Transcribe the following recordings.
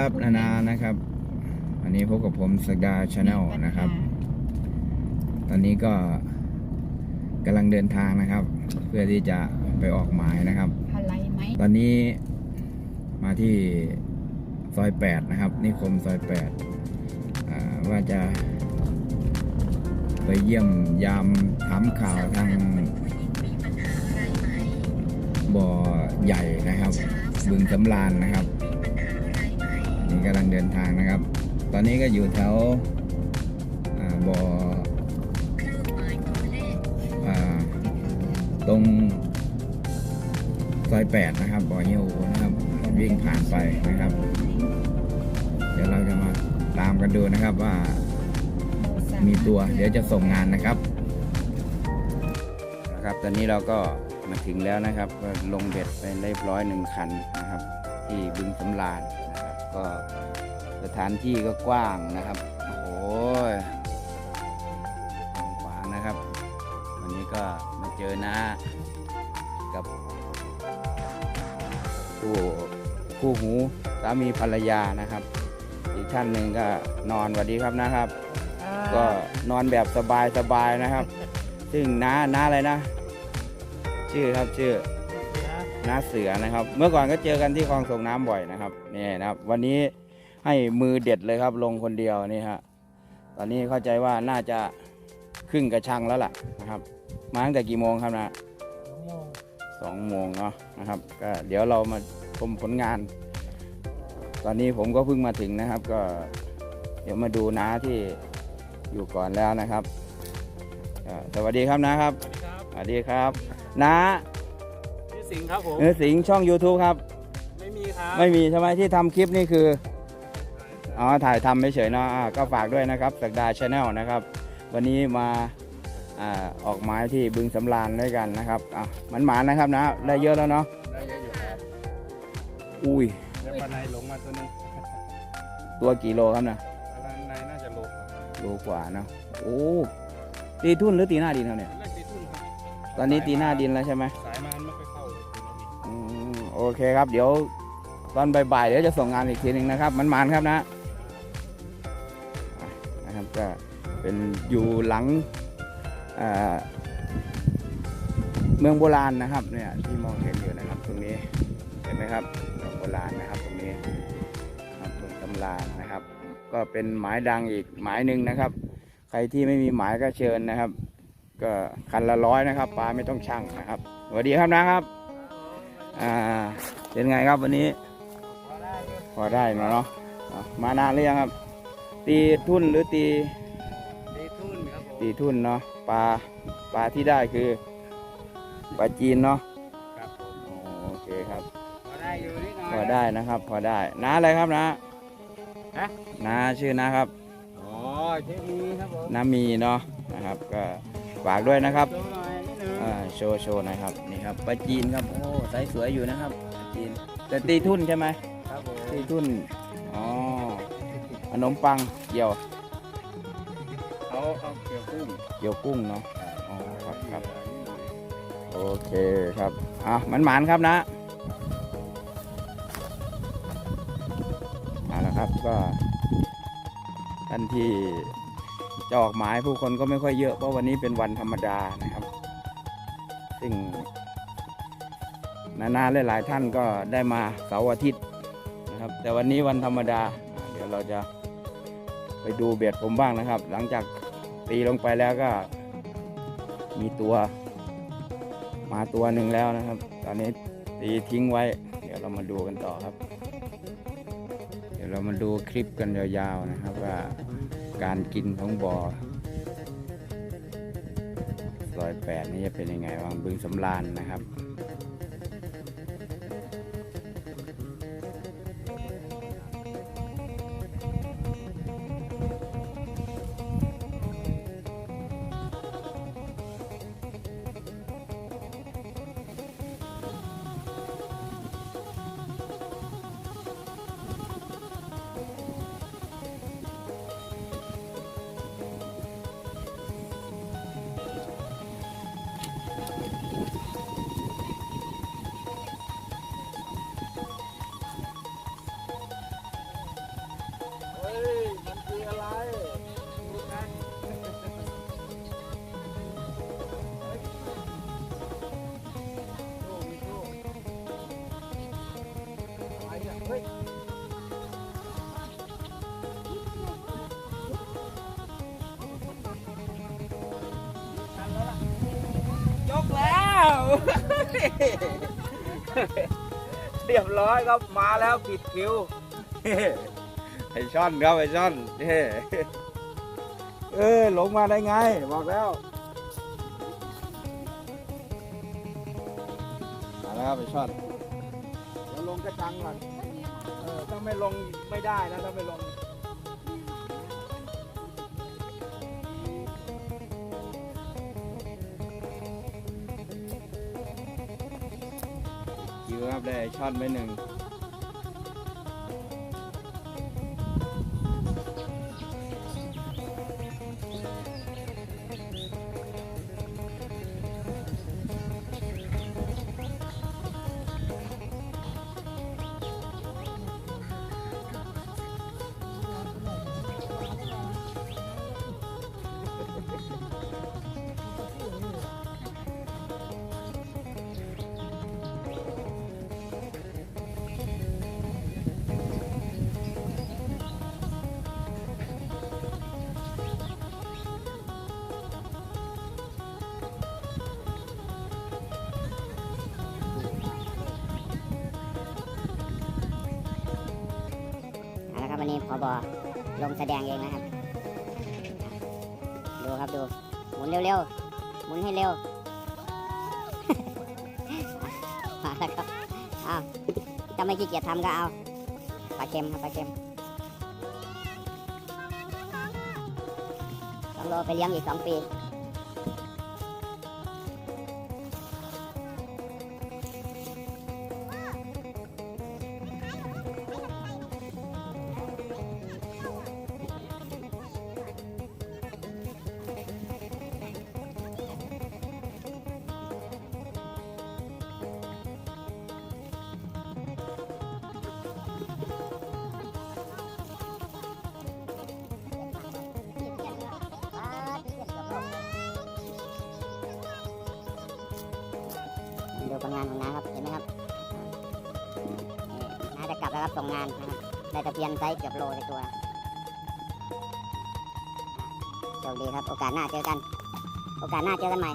ครับนานานะครับวันนี้พบกับผมสกดาชาแนลนะครับ ตอนนี้ก็กำลังเดินทางนะครับ เพื่อที่จะไปออกหมายนะครับ อะไรไหมตอนนี้มาที่ซอยแปดนะครับ นิคมซอยแปดอ่าว่าจะไปเยี่ยมยามถามข่าวทางบ่อใหญ่นะครับบึงสำรานนะครับ นี่กำลังเดินทางนะครับ ตอนนี้ก็อยู่แถวบ่อตรงซอยแปดนะครับบ่อเยี่ยวนะครับวิ่งผ่านไปนะครับ เดี๋ยวเราจะมาตามกันดูนะครับว่ามีตัวเดี๋ยวจะส่งงานนะครับนะครับ ตอนนี้เราก็มาถึงแล้วนะครับลงเบ็ดไปเรียบร้อยหนึ่งคันนะครับ ที่บึงสำราญ ก็สถานที่ก็กว้างนะครับ โอ้โหกว้างนะครับ วันนี้ก็มาเจอนะกับคู่คู่หูสามีภรรยานะครับ อีกท่านหนึ่งก็นอนสวัสดีครับนะครับ ก็นอนแบบสบายสบายๆนะครับ ซึ่งน้าน้าอะไรนะ ชื่อครับชื่อน้า เสือนะครับ เมื่อก่อนก็เจอกันที่คลองส่งน้ำบ่อยนะครับนี่นะครับ วันนี้ให้มือเด็ดเลยครับ ลงคนเดียวนี่ฮะตอนนี้เข้าใจว่าน่าจะครึ่งกระชังแล้วล่ะนะครับ มาตั้งแต่กี่โมงครับนะสองโมงเนาะนะครับ ก็เดี๋ยวเรามาชมผลงาน ตอนนี้ผมก็เพิ่งมาถึงนะครับ ก็เดี๋ยวมาดูน้าที่อยู่ก่อนแล้วนะครับเอ่อสวัสดีครับนะครับ สวัสดีครับสวัสดีครับน้าพี่ สิงห์ครับผม เนื้อสิงห์ช่อง YouTube ครับ ไม่มีครับไม่มีใช่ไหมที่ทำคลิปนี่คือ อ๋อ ถ่ายทำเฉยๆเนาะอ่าก็ฝากด้วยนะครับสักดาชาแนลนะครับ วันนี้มาอ่าออกไม้ที่บึงสำราญด้วยกันนะครับอะมันหมานนะครับนะ ได้เยอะแล้วเนาะได้เยอะอยู่ครับอุ้ย แล้วปลาในหลงมาตัวหนึงตัวกี่โลครับนะปลาในน่าจะโลกว่าโลกว่าเนาะโอ้ตีทุ่นหรือตีหน้าดินครับเนี่ย เล่นตีทุ่นครับ ตอนนี้ตีหน้าดินแล้วใช่ไหมสายมันไม่ค่อยเข้า เคครับ เดี๋ยวตอนบ่ายๆเดี๋ยวจะส่งงานอีกทีหนึ่งนะครับมันมานครับนะนะครับก็เป็นอยู่หลังเมืองโบราณนะครับเนี่ยที่มองเห็นอยู่นะครับตรงนี้เห็นไหมครับเมืองโบราณนะครับตรงนี้ครับเมืองตำรานะครับ ก็เป็นหมายดังอีกหมายหนึ่งนะครับ ใครที่ไม่มีหมายก็เชิญนะครับ ก็คันละร้อยนะครับปลาไม่ต้องช่างนะครับสวัสดีครับนะครับ อ่า เป็นไงครับวันนี้ พอได้เนาะเนาะอะมานานหรือยังครับ ตีทุ่นหรือตีตีทุ่นครับผมตีทุ่นเนาะปลาปลาที่ได้คือปลาจีนเนาะครับผมอ๋อโอเคครับพอได้อยู่นิดหน่อยพอได้นะครับ พอได้น้าอะไรครับนะฮะน้าชื่อนะครับอ๋อเทมีครับผมน้ามีเนาะนะครับ ก็ฝากด้วยนะครับ โชว์โชว์หนะครับนี่ครับปลาจีนครับโอ้ไซส์สวยอยู่นะครับปลาจีนแต่ตีทุ่นใช่ไหมครับผมตีทุ่นอ๋อขนมปังเกี่ยวเอาเอาเกี่ยวกุ้งเกี่ยวกุ้งเนาะอ๋อครับครับโอเคครับอะมันหมานครับนะเอาละครับก็ท่านที่จะออกหมายผู้คนก็ไม่ค่อยเยอะเพราะวันนี้เป็นวันธรรมดานะครับ ซึ่งนานๆหลายๆท่านก็ได้มาเสาร์อาทิตย์นะครับ แต่วันนี้วันธรรมดา เดี๋ยวเราจะไปดูเบ็ดผมบ้างนะครับ หลังจากตีลงไปแล้วก็มีตัวมาตัวหนึ่งแล้วนะครับ ตอนนี้ตีทิ้งไว้ เดี๋ยวเรามาดูกันต่อครับ เดี๋ยวเรามาดูคลิปกันยาวๆนะครับว่าการกินของบอ่อ ซอยแปดนี่จะเป็นยังไงวางบึงสำรานนะครับ เรียบร้อยครับมาแล้วผิดคิวไอช่อนครับไอช่อนเฮ้เออลงมาได้ไง บอกแล้วมาแล้วครับไอช่อนเดี๋ยวลงกระชังก่อนเออถ้าไม่ลงไม่ได้นะถ้าไม่ลง ได้ไอช่อนไปหนึ่ง พอบอลงแสดงเองนะครับ ดูครับดู หมุนเร็วๆ หมุนให้เร็ว มาแล้วครับอ้าวถ้าไม่ขี้เกียจทำก็เอา ปลาเค็มครับปลาเค็มต้องรอไปเลี้ยงอีกสองปี ผลงานของน้าครับ เห็นไหมครับน้าจะกลับแล้วครับส่งงานนะครับ ได้ตะเพียนไซส์เกือบโลในตัวโชคดีครับ โอกาสหน้าเจอกัน โอกาสหน้าเจอกันใหม่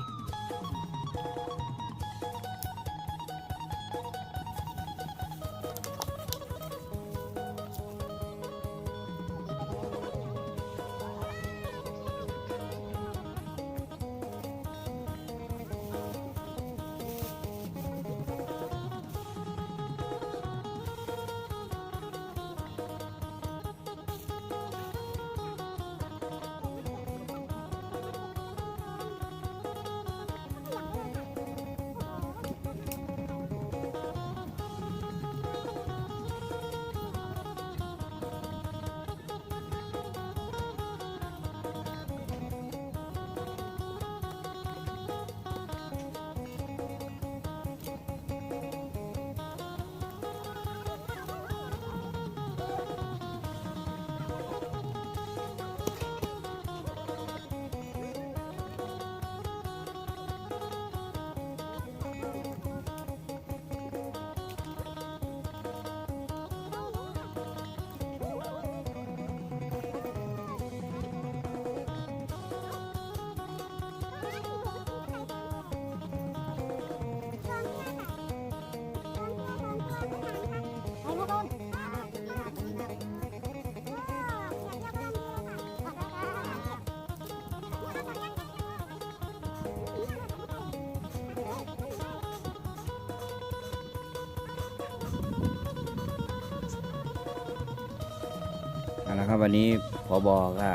นะครับวันนี้พอบอก็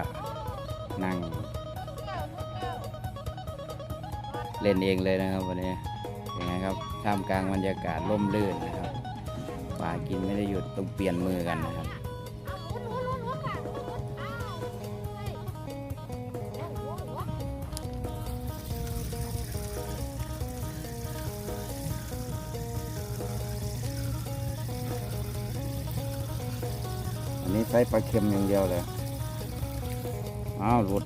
นั่ง เล่นเองเลยนะครับวันนี้ยังไงครับท่ามกลางบรรยากาศร่มรื่นนะครับป่ากินไม่ได้หยุดต้องเปลี่ยนมือกันนะครับ ช้ปลาเค็มอย่างเดียวเลย อ้าวหลุด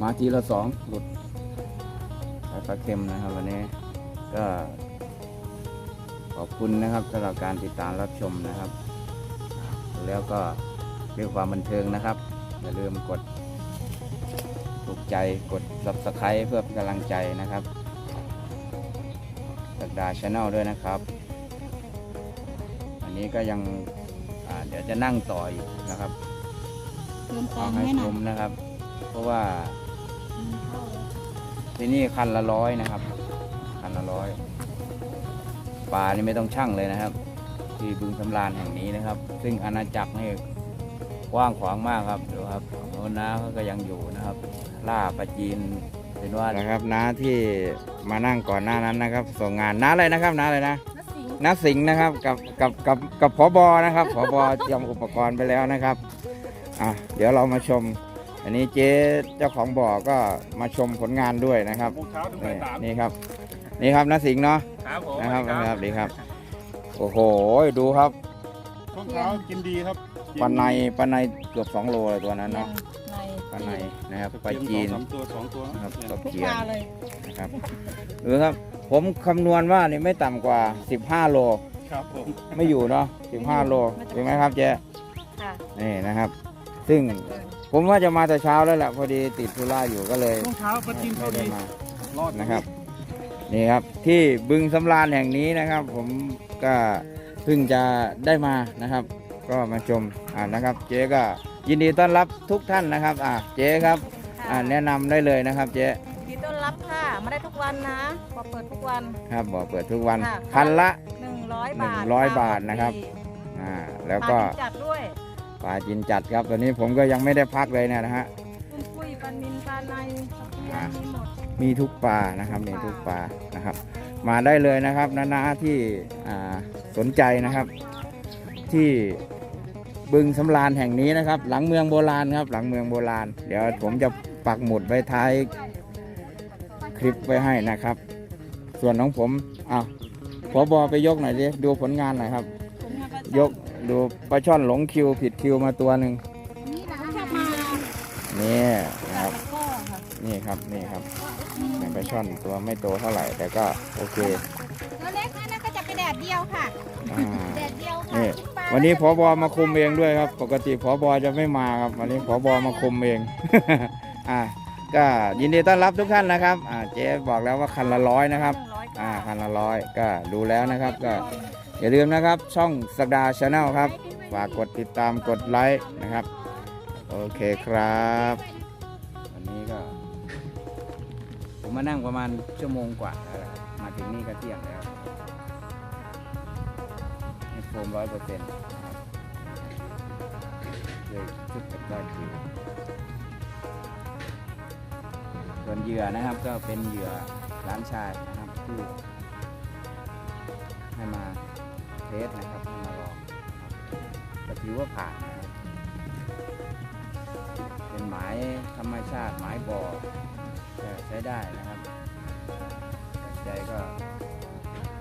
มาทีละสองหลุดใช้ปลาเค็มนะครับวันนี้ก็ ขอบคุณนะครับสำหรับการติดตามรับชมนะครับ แล้วก็ด้วยความบันเทิงนะครับ อย่าลืมกดถูกใจกด subscribe เพื่อเป็นกำลังใจนะครับสักดาชาแนลด้วยนะครับ อันนี้ก็ยัง อ่าเดี๋ยวจะนั่งต่ออีกนะครับเติมตัเอางค์ให้ให้หน่ชอยมนะครับ เพราะว่าที่นี่คันละร้อยนะครับ คันละร้อยปลานี่ไม่ต้องชั่งเลยนะครับ ที่บึงสำราญแห่งนี้นะครับ ซึ่งอาณาจักรนี่กว้างขวางมากครับดูครับโน้นน้าเขาก็ยังอยู่นะครับ ล่าปลาจีนเป็นว่านะครับน้าที่มานั่งก่อนหน้านั้นนะครับ ส่งงานน้าอะไรนะครับน้าอะไรนะ น้าสิงห์น้าสิงห์นะครับกับกับกับกับผบนะครับผบเตรียมอุปกรณ์ไปแล้วนะครับอะเดี๋ยวเรามาชม อันนี้เจ๊เจ้าของบ่อก็มาชมผลงานด้วยนะครับโมงเช้าถึงนี่บ่ายสามนี่ครับ นี่ครับน้าสิงห์เนาะครับผมนะครับนะครับดีครับ โอ้โหดูครับช่วงเช้ากินดีครับกิปลาในปลาในเกือบ2โลเลยตัวนั้นเนาะในปลาในนะครับปปลาลาจีนสามตัวสองตัวนะครับเนี่ยตะทุกเพียปนลาเลยนะครับดูครับ ผมคำนวณว่านี่ไม่ต่ำกว่า 15 โล ครับผมไม่อยู่เนาะ15 โลถูกไหมครับเจ๊ค่ะนี่นะครับ ซึ่งผมว่าจะมาแต่เช้าแล้วแหละพอดีติดธุระอยู่ก็เลยช่วงเช้าปลาจีนไม่เขาได้ดีมารอดนะครับ นี่ครับที่บึงสำราญแห่งนี้นะครับ ผมก็เพิ่งจะได้มานะครับ ก็มาชมอ่านะครับ เจ๊ก็ยินดีต้อนรับทุกท่านนะครับ อ่าเจ๊ครับ อ่าแนะนำได้เลยนะครับ เจ๊ยินดีต้อนรับค่ะ มาได้ทุกวันนะพอเปิดทุกวัน ครับบอกเปิดทุกวัน ค่ะ คันละ 100 บาท100บาทนะครับ อ่าแล้วก็ปลาจัดด้วยปลาจินจัดครับตอนนี้ผมก็ยังไม่ได้พักเลยเนยนะฮะคุณคุยปลานินปลาในปลาเพียอ่ามีหมด มีทุกปลานะครับมีทุกปลานะครับ มาได้เลยนะครับนาๆที่อ่าสนใจนะครับ ที่บึงสำราญแห่งนี้นะครับ หลังเมืองโบราณครับ หลังเมืองโบราณ เดี๋ยวผมจะปักหมุดไว้ท้าย คลิปไว้ให้นะครับ ส่วนของผมอะขอบอไปยกหน่อยดิดูผลงานหน่อยครับผมมาประจำยกดูปลาช่อนหลงคิวผิดคิวมาตัวหนึ่งนี่นะชอบมานี่นะครับก็ค่ะนี่ครับนี่ครับแมงปลาช่อนตัวไม่โตเท่าไหร่ แต่ก็โอเคตัวเล็กนั่นก็จะเป็นแดดเดียวค่ะอ่าแดดเดียวนี่ค่ะปลาวันนี้ผอบอมาคุมเองด้วยครับ ปกติผอบอจะไม่มาครับ วันนี้ผอบอมาคุมเองอ่า ก็ยินดีต้อนรับทุกท่านนะครับอ่าเจ๊บอกแล้วว่าคันละร้อยนะครับหงร้อยอ่าคันละร้อยก็ดูแล้วนะครับก็อย่าลืมนะครับช่องสักดาชาแนลครับฝากกดติดตามกดไลค์นะครับ โอเคครับวันนี้ก็ ผมมานั่งประมาณชั่วโมงกว่าแล้วนะครับมาถึงนี่ก็เที่ยงแล้วให้โฟมร้อยเปอร์เซ็นต์เลยชุดกับก้อนคิว ส่วนเหยื่อนะครับก็เป็นเหยื่อร้านชายนะครับที่ให้มาเทสนะครับให้มาลองนะครับก็ถือว่าผ่านนะครับเป็นหมายธรรมชาติหมายบ่อกใช้ได้นะครับใจก็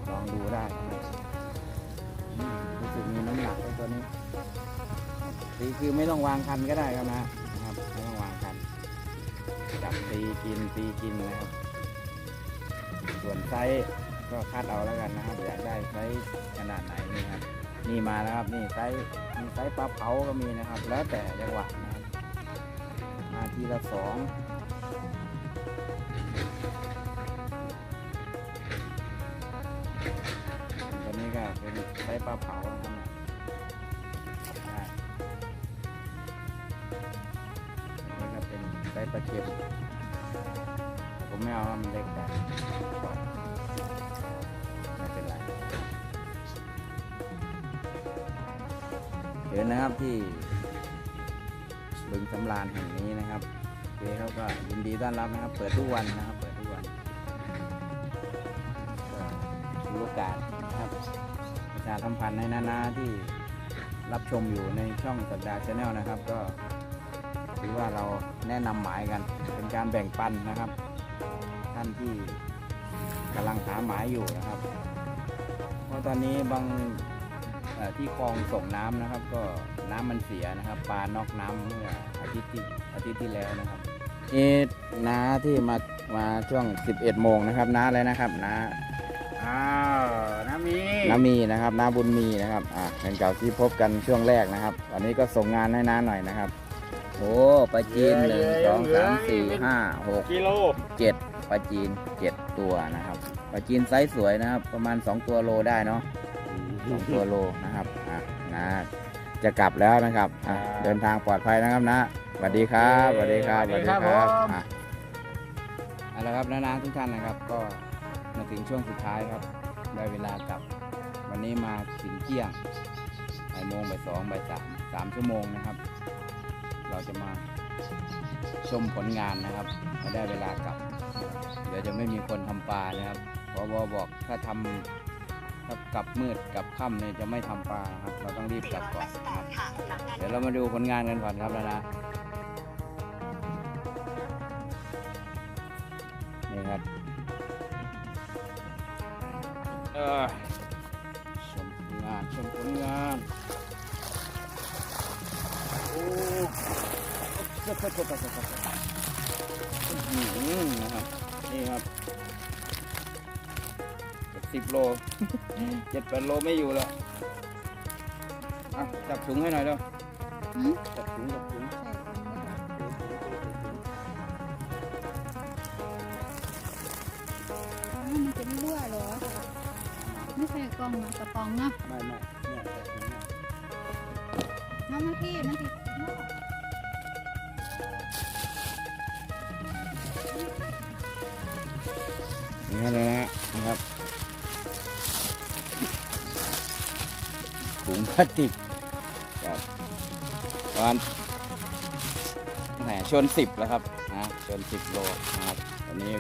ลองดูได้รู้สึกมีน้ำหนักตัวนี้ตีคือไม่ต้องวางคันก็ได้ครับนะับตีกินตีกินนะครับ ส่วนไซส์ก็คัดเอาแล้วกันนะครับอยากได้ไซส์ขนาดไหนนี่ครับนี่มาแล้วครับนี่ไซส์มีไซส์ปลาเผาก็มีนะครับ แล้วแต่จังหวะนะครับมาทีละสองตัวนี้ก็เป็นไส้ปลาเผา ไปลาเค็มผมไม่เอาว่ามันเล็กแต่ปไม่เป็นไรเดี๋ยวนะครับที่บึงสำราญแห่งนี้นะครับเจ๊เขาก็ยินดีต้อนรับนะครับ เปิดทุกวันนะครับ เปิดทุกวันก็โอกาสนะครับประชาสัมพันธ์ในนานาที่รับชมอยู่ในช่องสัปดาห์ชาแนลนะครับ ก็ ถือว่าเราแนะนำหมายกัน เป็นการแบ่งปันนะครับ ท่านที่กำลังหาหมายอยู่นะครับ เพราะตอนนี้บางเอ่อที่คลองส่งน้ำนะครับ ก็น้ำมันเสียนะครับปลานอกน้ำเมื่ออาทิตย์ที่อาทิตย์ที่แล้วนะครับนี่น้าที่มามาช่วง 11 โมงนะครับน้าอะไรนะครับน้าอ้าวน้ำมีน้ามีนะครับน้าบุญมีนะครับอ่าเป็นเก่าที่พบกันช่วงแรกนะครับ วันนี้ก็ส่งงานให้น้าหน่อยนะครับ โอ้ปลาจีนหนึ่งสองสามสี่ห้าหกกิโลเจ็ดปลาจีนเจ็ดตัวนะครับปลาจีนไซส์สวยนะครับ ประมาณ2ตัวโลได้เนาะสองตัวโลนะครับอะนะจะกลับแล้วนะครับอะเดินทางปลอดภัยนะครับนะสวัสดีครับสวัสดีครับสวัสดีครับผมอะเอาละครับนาๆทุกท่านนะครับ ก็มาถึงช่วงสุดท้ายครับ ได้เวลากลับ วันนี้มาถึงเที่ยงบ่ายโมงบ่ายสองบ่ายสามสามชั่วโมงนะครับ เราจะมาชมผลงานนะครับไม่ได้เวลากลับ เดี๋ยวจะไม่มีคนทำปลานะครับพบบอกถ้าทำถ้ากลับมืดกลับค่ำเนี่ยจะไม่ทำปลานะครับ เราต้องรีบกลับก่อนครับ เดี๋ยวเรามาดูผลงานกันก่อนครับแล้วนะ นะครับนี่ครับสิบโลเจ็ดแปดโลไม่อยู่แล้วอะจับถุงให้หน่อยเร็วหืมจับถุงจับถุงอ๋อมันเป็นรั่วเหรอ ไม่ใช่กล่องนะกระป๋องนะไม่ไม่เนี่ยจับถุงเนี่ยน้ำมันพี่มันติ รั่วนี่เลยนะนะครับถุงพลาสติกครับประมาณแหมชนสิบแล้วครับนะชนสิบโลนะครับวันนี้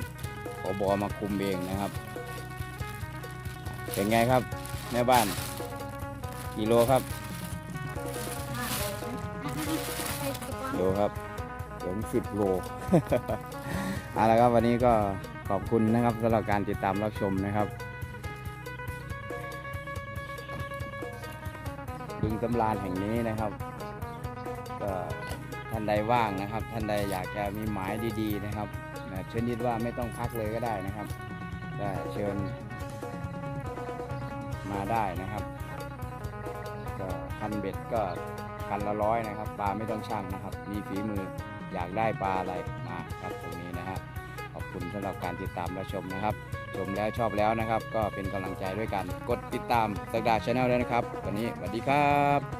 ขอบอมาคุมเองนะครับ เป็นไงครับ แม่บ้านกี่โลครับไอ้กระป๋องโลครับถึงสิบโลเอาละครับวันนี้ก็ ขอบคุณนะครับสำหรับการติดตามรับชมนะครับบึงตำรานแห่งนี้นะครับก็ท่านใดว่างนะครับ ท่านใดอยากจะมีหมายดีๆนะครับนะชนิดว่าไม่ต้องพักเลยก็ได้นะครับก็เชิญมาได้นะครับก็คันเบ็ดก็คันละร้อยนะครับ ปลาไม่ต้องช่างนะครับ มีฝีมืออยากได้ปลาอะไร คุณสำหรับการติดตามรับชมนะครับ ชมแล้วชอบแล้วนะครับ ก็เป็นกำลังใจด้วยกัน กดติดตามสักดาชาแนลด้วยนะครับ วันนี้สวัสดีครับ